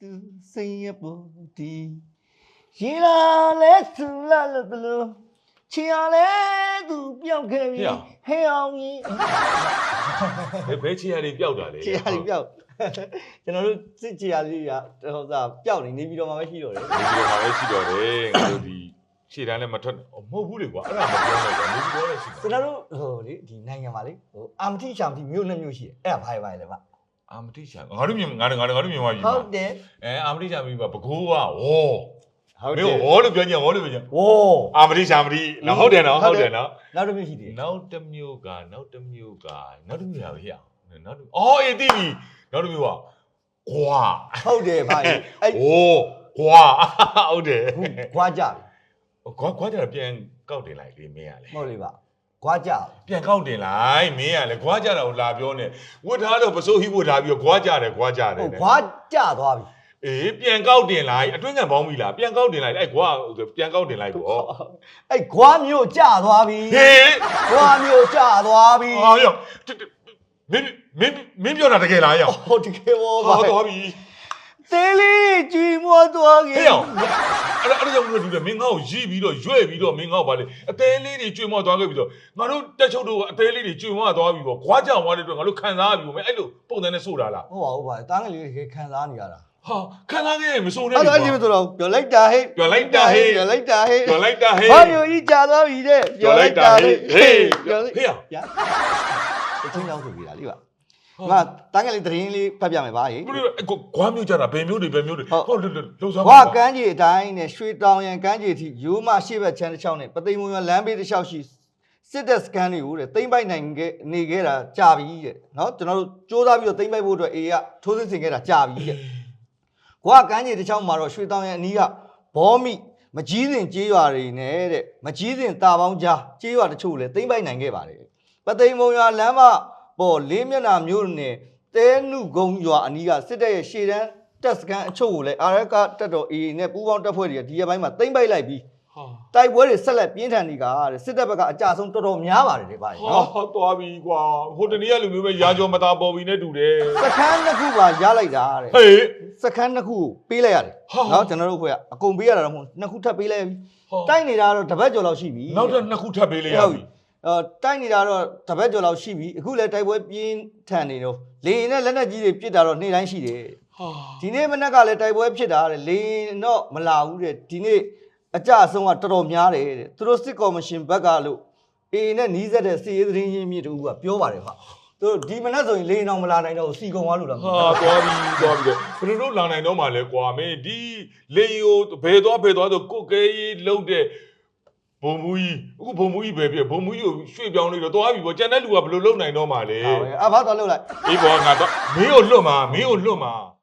သူစိတ်ရပေါ်ဒီရေလာလဲသူလာလို့ဘလို့ချီရလဲသူပြောက်ခဲ့ပြီဟေ့အောင်ဟဲအောင်ကြီးဘယ်ဘယ်ချီရလေးပျောက်တာလဲချီရလေးပြောက်ကျွန်တော်တို့စစ်ချီရလေးကဟိုစားပြောက်နေနေပြီးတော့မှမရှိတော့တယ်ဒီလိုမှာပဲရှိတော့တယ်ငါတို့ဒီခြေတန်းလည်းမထွက်မဟုတ်ဘူးလေကွာအဲ့ဒါမပြောနဲ့ကွာနေပြောလဲရှိကျွန်တော်တို့ဟိုလေဒီနိုင်ငံမှာလေဟိုအာမတိချာမတိမြို့နှစ်မြို့ရှိတယ်အဲ့ဒါဘာလဲဘာလဲဗျ အာမတိရှာငါတို့မြင်ငါတို့ငါတို့ငါတို့မြင်ပါပြီဟုတ်တယ်အဲအာမတိရှာပြီပါဘကိုးကဝေါ်ဟုတ်မတယ်င်းဝေါ်လို့ပြောကြဝေါ်လို့ပြောကြဝေါ်အာမတိရှာမတိနော်ဟုတ်တယ်နော်ဟုတ်တယ်နော်နောက်တစ်မြို့ရှိတယ်နောက်တစ်မျိုးကနောက်တစ်မျိုးကနောက်တစ်မျိုးရပြီဟဲ့နောက်တစ်အော်အေးတိပြီနောက်တစ်မျိုးကကွာဟုတ်တယ်ဗျအဲ့โอ้ကွာဟုတ်တယ်ခုခွာကြပြီကွာကွာကြတော့ပြန်ကောက်တင်လိုက်လေမင်းကလေမဟုတ်လေဗျ ခွာကြပြီပြန်ကောက်တင်လိုက်မင်းကလေကွာကြတာကိုလာပြောနေဝတ်ထားတော့ပစိုးဟိဝတ်ထားပြီးတော့ကွာကြတယ်ကွာကြတယ်ဟိုတဲ့ခွာကြသွားပြီအေးပြန်ကောက်တင်လိုက်အတွင်းကပေါင်းပြီလားပြန်ကောက်တင်လိုက်အဲ့ကွာပြန်ကောက်တင်လိုက်ပေါ့အဲ့ခွာမျိုးကြသွားပြီဟေးခွာမျိုးကြသွားပြီဟာရောမင်းမင်းမင်းပြောတာတကယ်လားရောဟုတ်တကယ်ဘောဟာဗျတော့ပြီ သေးလေးကြွေမောသွားခဲ့ဟေးအောင်အဲ့ဒါအဲ့ဒါကြောင့်မလို့ဒီကမင်းငါ့ကိုရီးပြီးတော့ရွဲ့ပြီးတော့မင်းငါ့ကိုဗာလေအသေးလေးတွေကျွေမွားသွားခဲ့ပြီးတော့ငါတို့တက်ချုပ်တို့ကအသေးလေးတွေကျွေမွားသွားပြီးပေါ့ခွာကြွားတဲ့အတွက်ငါတို့ခံစားပြီးပေါ့မင်းအဲ့လိုပုံစံနဲ့ဆိုတာလားဟုတ်ပါဘူးဗျတားငယ်လေးတွေခံစားနေရတာဟာခံစားခဲ့ရင်မစိုးနဲ့အဲ့တော့အဲ့ဒီမဆိုတော့ပြောလိုက်တာဟဲ့ပြောလိုက်တာဟေးပြောလိုက်တာဟဲ့ပြောလိုက်တာဟေးဘာမျိုးကြီးကြသွားပြီတဲ့ပြောလိုက်တာဟေးဟေးပြောလိုက်ဟေးအောင်ရအချင်းရောက်ဆိုပြီလားလိပါ ငါတားငယ်လေးတရင်လေးဖတ်ပြမယ်ဗျာဟေ့ဘယ်လိုလဲကွာကွာမျိုးကြတာဘယ်မျိုးတွေဘယ်မျိုးတွေဟုတ်ဟုတ်လှလှစားဘွာကန်းကြီးအတိုင်းနဲ့ရွှေတောင်ရန်ကန်းကြီးအထိရိုးမရှေ့ဘက်ချမ်းတစ်ချောင်းနဲ့ပသိမ်မွန်ရလမ်းဘေးတစ်လျှောက်ရှိစစ်တပ်စကန်တွေကိုတဲ့တိမ့်ပိုက်နိုင်ခဲ့နေခဲ့တာကြာပြီတဲ့နော်ကျွန်တော်တို့စူးစမ်းပြီးတော့တိမ့်ပိုက်ဖို့အတွက်အေးကထိုးစစ်ဆင်ခဲ့တာကြာပြီတဲ့ဘွာကန်းကြီးတစ်ချောင်းမှာတော့ရွှေတောင်ရန်အနီးကဘောမိမကြီးစဉ်ကြေးရွာတွေနဲ့တဲ့မကြီးစဉ်တာပေါင်းကြားကြေးရွာတချို့လည်းတိမ့်ပိုက်နိုင်ခဲ့ပါတယ်ပသိမ်မွန်ရလမ်းမ ပေါ်လေးမျက်နှာမျိုးနဲ့တဲနုကုန်းရွာအနီးကစစ်တပ်ရဲ့ရှေ့တန်းတပ်စကန်အချို့ကိုလည်းအာရကတက်တော် AA နဲ့ပူးပေါင်းတပ်ဖွဲ့တွေကဒီရက်ပိုင်းမှာတိမ့်ပိုက်လိုက်ပြီးဟာတိုက်ပွဲတွေဆက်လက်ပြင်းထန်နေကြတဲ့စစ်တပ်ဘက်ကအကြဆုံးတော်တော်များပါတယ်တဲ့ဗျာဟာနော်သွားပြီကွာဟိုတနေ့ကလူမျိုးပဲရာကျော်မသားပေါ်ပြီနဲ့တူတယ်စခန်းတစ်ခုပါရလိုက်တာတဲ့ဟေးစခန်းတစ်ခုကိုပေးလိုက်ရတယ်ဟာနော်ကျွန်တော်တို့ဖွဲ့ကအကုန်ပေးရတာတော့မဟုတ်နှစ်ခုထပ်ပေးလိုက်ပြီဟာတိုက်နေတာတော့တပတ်ကျော်လောက်ရှိပြီနောက်ထပ်နှစ်ခုထပ်ပေးလိုက်ရပြီ အော်တိုက်နေတာတော့တပတ်ကျော်လောက်ရှိပြီအခုလည်းတိုက်ပွဲပြင်းထန်နေတော့လေရင်နဲ့လက်နက်ကြီးတွေပစ်တာတော့နေ့တိုင်းရှိတယ်ဟာဒီနေ့မနက်ကလည်းတိုက်ပွဲဖြစ်တာတဲ့လေရင်တော့မလာဘူးတဲ့ဒီနေ့အကြအဆုံးကတော်တော်များတယ်တဲ့သူတို့စစ်ကော်မရှင်ဘက်ကလို့အေးနဲ့နီးစက်တဲ့စီရေးသတင်းရင်းမြစ်တူကပြောပါတယ်ခါသူတို့ဒီမနက်ဆိုရင်လေရင်တော့မလာနိုင်တော့ဘူးစီကုံသွားလို့လားမသိဟာဘူးသွားပြီသွားပြီဘယ်လိုလုပ်လာနိုင်တော့မှလဲကွာမင်းဒီလေယိုဘယ်သွားဘယ်သွားဆိုကိုကဲကြီးလုံးတဲ့ ဘုံမူကြီးအခုဘုံမူကြီးပဲပြဘုံမူကြီးကိုရွှေ့ပြောင်းနေတော့သွားပြီပေါ့ကျန်တဲ့လူကဘယ်လိုလုပ်နိုင်တော့မှလဲဟာပဲအဘာတော့လောက်လိုက်အေးဘောငါတော့မင်းကိုလွတ်မှာမင်းကိုလွတ်မှာ